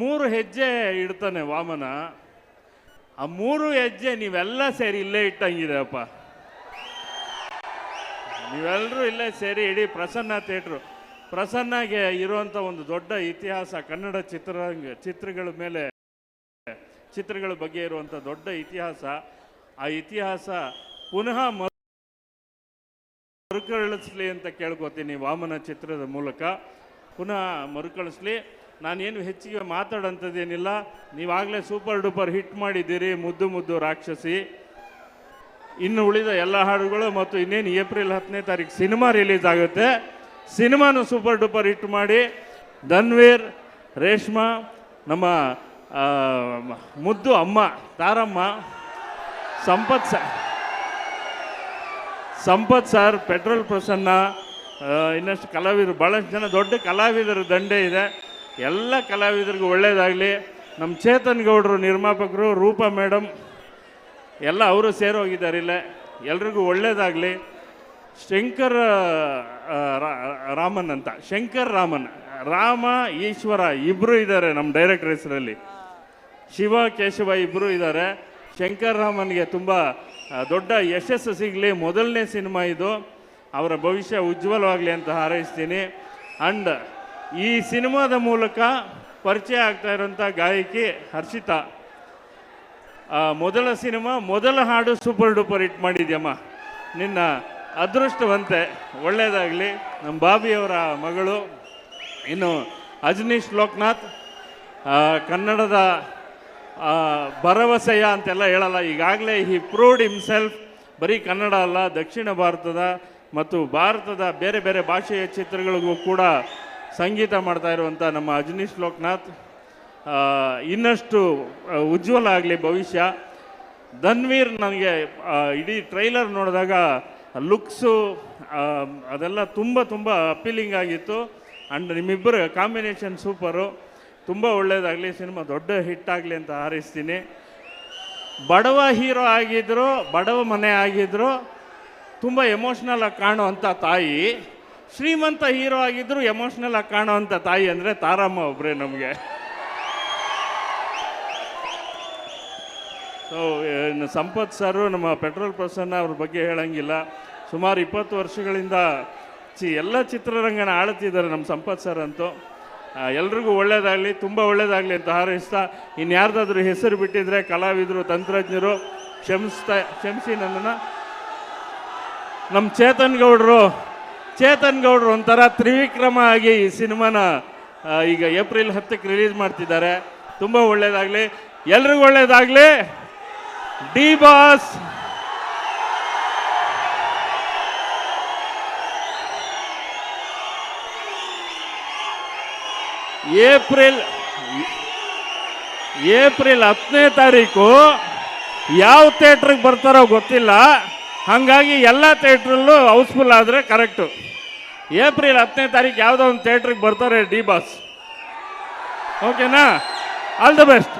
ಮೂರು ಹೆಜ್ಜೆ ಇಡ್ತಾನೆ ವಾಮನ. ಆ ಮೂರು ಹೆಜ್ಜೆ ನೀವೆಲ್ಲ ಸೇರಿ ಇಲ್ಲೇ ಇಟ್ಟಂಗಿದೆ ಅಪ್ಪ ನೀವೆಲ್ಲರೂ ಇಲ್ಲೇ ಸೇರಿ ಇಡೀ ಪ್ರಸನ್ನ ಥಿಯೇಟ್ರು. ಪ್ರಸನ್ನಗೆ ಇರುವಂಥ ಒಂದು ದೊಡ್ಡ ಇತಿಹಾಸ, ಕನ್ನಡ ಚಿತ್ರರಂಗ ಚಿತ್ರಗಳ ಮೇಲೆ, ಚಿತ್ರಗಳ ಬಗ್ಗೆ ಇರುವಂಥ ದೊಡ್ಡ ಇತಿಹಾಸ. ಆ ಇತಿಹಾಸ ಪುನಃ ಮರುಕಳಿಸಲಿ ಮರುಕಳಿಸ್ಲಿ ಅಂತ ಕೇಳ್ಕೊತೀನಿ ವಾಮನ ಚಿತ್ರದ ಮೂಲಕ. ಪುನಃ ಮರುಕಳಿಸ್ಲಿ. ನಾನೇನು ಹೆಚ್ಚಿಗೆ ಮಾತಾಡೋಂಥದ್ದೇನಿಲ್ಲ, ನೀವಾಗಲೇ ಸೂಪರ್ ಡೂಪರ್ ಹಿಟ್ ಮಾಡಿದ್ದೀರಿ, ಮುದ್ದು ಮುದ್ದು ರಾಕ್ಷಸಿ. ಇನ್ನು ಉಳಿದ ಎಲ್ಲ ಹಾಡುಗಳು ಮತ್ತು ಇನ್ನೇನು ಏಪ್ರಿಲ್ ಹತ್ತನೇ ತಾರೀಕು ಸಿನಿಮಾ ರಿಲೀಸ್ ಆಗುತ್ತೆ. ಸಿನಿಮಾನು ಸೂಪರ್ ಡೂಪರ್ ಹಿಟ್ ಮಾಡಿ, ಧನ್ವೀರ್, ರೇಷ್ಮಾ, ನಮ್ಮ ಮುದ್ದು ಅಮ್ಮ, Taramma, Sampath sir Sampath sir, petrol Prasanna ಇನ್ನಷ್ಟು ಕಲಾವಿದರು ಭಾಳಷ್ಟು ಜನ ದೊಡ್ಡ ಕಲಾವಿದರ ದಂಡೆ ಇದೆ. ಎಲ್ಲ ಕಲಾವಿದರಿಗೂ ಒಳ್ಳೆಯದಾಗಲಿ ನಮ್ಮ ಚೇತನ್ ಗೌಡರು, ನಿರ್ಮಾಪಕರು, ರೂಪಾ ಮೇಡಮ್ ಎಲ್ಲ ಅವರು ಸೇರೋಗಿದ್ದಾರೆ ಇಲ್ಲೇ. ಎಲ್ರಿಗೂ ಒಳ್ಳೇದಾಗಲಿ. ಶಂಕರ್ ರಾಮನ್ ಅಂತ. ಶಂಕರ್ ರಾಮನ್. ರಾಮ, ಈಶ್ವರ ಇಬ್ಬರು ಇದ್ದಾರೆ ನಮ್ಮ ಡೈರೆಕ್ಟರ್ ಹೆಸರಲ್ಲಿ ಶಿವ, ಕೇಶವ ಇಬ್ಬರು ಇದ್ದಾರೆ. ಶಂಕರ್ ರಾಮನ್ಗೆ ತುಂಬ ದೊಡ್ಡ ಯಶಸ್ಸು ಸಿಗಲಿ. ಮೊದಲನೇ ಸಿನಿಮಾ ಇದು. ಅವರ ಭವಿಷ್ಯ ಉಜ್ವಲವಾಗಲಿ ಅಂತ ಹಾರೈಸ್ತೀನಿ. ಅಂಡ್ ಈ ಸಿನಿಮಾದ ಮೂಲಕ ಪರಿಚಯ ಆಗ್ತಾ ಇರೋಂಥ ಗಾಯಕಿ ಹರ್ಷಿತಾ. ಮೊದಲ ಸಿನಿಮಾ, ಮೊದಲ ಹಾಡು ಸೂಪರ್ ಡೂಪರ್ ಹಿಟ್ ಮಾಡಿದ್ಯಮ್ಮ. ನಿನ್ನ ಅದೃಷ್ಟವಂತೆ, ಒಳ್ಳೆಯದಾಗಲಿ. ನಮ್ಮ ಬಾಬಿಯವರ ಮಗಳು, ಇನ್ನು ಅಜನೀಶ್ ಲೋಕನಾಥ್ ಕನ್ನಡದ ಭರವಸೆಯ ಅಂತೆಲ್ಲ ಹೇಳಲ್ಲ. ಈಗಾಗಲೇ ಹಿ ಪ್ರೂವ್ಡ್ ಹಿಮ್ಸೆಲ್ಫ್. ಬರೀ ಕನ್ನಡ ಅಲ್ಲ, ದಕ್ಷಿಣ ಭಾರತದ ಮತ್ತು ಭಾರತದ ಬೇರೆ ಬೇರೆ ಭಾಷೆಯ ಚಿತ್ರಗಳಿಗೂ ಕೂಡ ಸಂಗೀತ ಮಾಡ್ತಾ ಇರುವಂಥ ನಮ್ಮ ಅಜನೀಶ್ ಲೋಕನಾಥ್ ಇನ್ನಷ್ಟು ಉಜ್ವಲ ಆಗಲಿ ಭವಿಷ್ಯ. ಧನ್ವೀರ್ ನನಗೆ ಇಡೀ ಟ್ರೈಲರ್ ನೋಡಿದಾಗ ಲುಕ್ಸು ಅದೆಲ್ಲ ತುಂಬ ತುಂಬ ಅಪೀಲಿಂಗ್ ಆಗಿತ್ತು. ಆ್ಯಂಡ್ ನಿಮ್ಮಿಬ್ಬರ ಕಾಂಬಿನೇಷನ್ ಸೂಪರು. ತುಂಬ ಒಳ್ಳೆಯದಾಗಲಿ ಸಿನಿಮಾ ದೊಡ್ಡ ಹಿಟ್ ಆಗಲಿ ಅಂತ ಹಾರೈಸ್ತೀನಿ. ಬಡವ ಹೀರೋ ಆಗಿದ್ದರು ಬಡವ ಮನೆ ಆಗಿದ್ದರು ತುಂಬ ಎಮೋಷ್ನಲ್ ಆಗಿ ಕಾಣುವಂಥ ತಾಯಿ. ಶ್ರೀಮಂತ ಹೀರೋ ಆಗಿದ್ರು ಎಮೋಷ್ನಲ್ ಆಗಿ ಕಾಣುವಂಥ ತಾಯಿ ಅಂದರೆ ತಾರಮ್ಮ ಒಬ್ಬರೇ ನಮಗೆ. ಸೊ ಸಂಪತ್ ಸರ್, ನಮ್ಮ ಪೆಟ್ರೋಲ್ ಪ್ರಸನ್ನ ಅವ್ರ ಬಗ್ಗೆ ಹೇಳಂಗಿಲ್ಲ. ಸುಮಾರು ಇಪ್ಪತ್ತು ವರ್ಷಗಳಿಂದ ಚಿ, ಎಲ್ಲ ಚಿತ್ರರಂಗನ ಆಳ್ತಿದ್ದಾರೆ ನಮ್ಮ ಸಂಪತ್ ಸರ್ ಅಂತೂ. ಎಲ್ರಿಗೂ ಒಳ್ಳೇದಾಗಲಿ, ತುಂಬ ಒಳ್ಳೇದಾಗಲಿ ಅಂತ ಹಾರೈಸ್ತಾ ಇನ್ಯಾರ್ದಾದ್ರೂ ಹೆಸರು ಬಿಟ್ಟಿದ್ರೆ ಕಲಾವಿದರು, ತಂತ್ರಜ್ಞರು, ಕ್ಷಮಿಸ್ತಾ, ಕ್ಷಮಿಸಿ ನನ್ನನ್ನು. ನಮ್ಮ ಚೇತನ್ ಗೌಡರು ಚೇತನ್ ಗೌಡ್ರು ಒಂಥರ ತ್ರಿವಿಕ್ರಮ ಆಗಿ ಈ ಸಿನಿಮಾನ ಈಗ ಏಪ್ರಿಲ್ ಹತ್ತಕ್ಕೆ ರಿಲೀಸ್ ಮಾಡ್ತಿದ್ದಾರೆ. ತುಂಬ ಒಳ್ಳೇದಾಗಲಿ. ಎಲ್ರಿಗೂ ಒಳ್ಳೇದಾಗಲಿ. D boss. ಏಪ್ರಿಲ್ ಏಪ್ರಿಲ್ ಹತ್ತನೇ ತಾರೀಕು ಯಾವ ಥಿಯೇಟ್ರಿಗೆ ಬರ್ತಾರೋ ಗೊತ್ತಿಲ್ಲ. ಹಾಗಾಗಿ ಎಲ್ಲ ಥಿಯೇಟ್ರಲ್ಲೂ ಹೌಸ್ಫುಲ್ ಆದರೆ ಕರೆಕ್ಟು. ಏಪ್ರಿಲ್ ಹತ್ತನೇ ತಾರೀಕು ಯಾವುದೋ ಒಂದು ಥಿಯೇಟ್ರಿಗೆ ಬರ್ತಾರೆ ಡಿ ಬಾಸ್. ಓಕೆನಾ? All the best.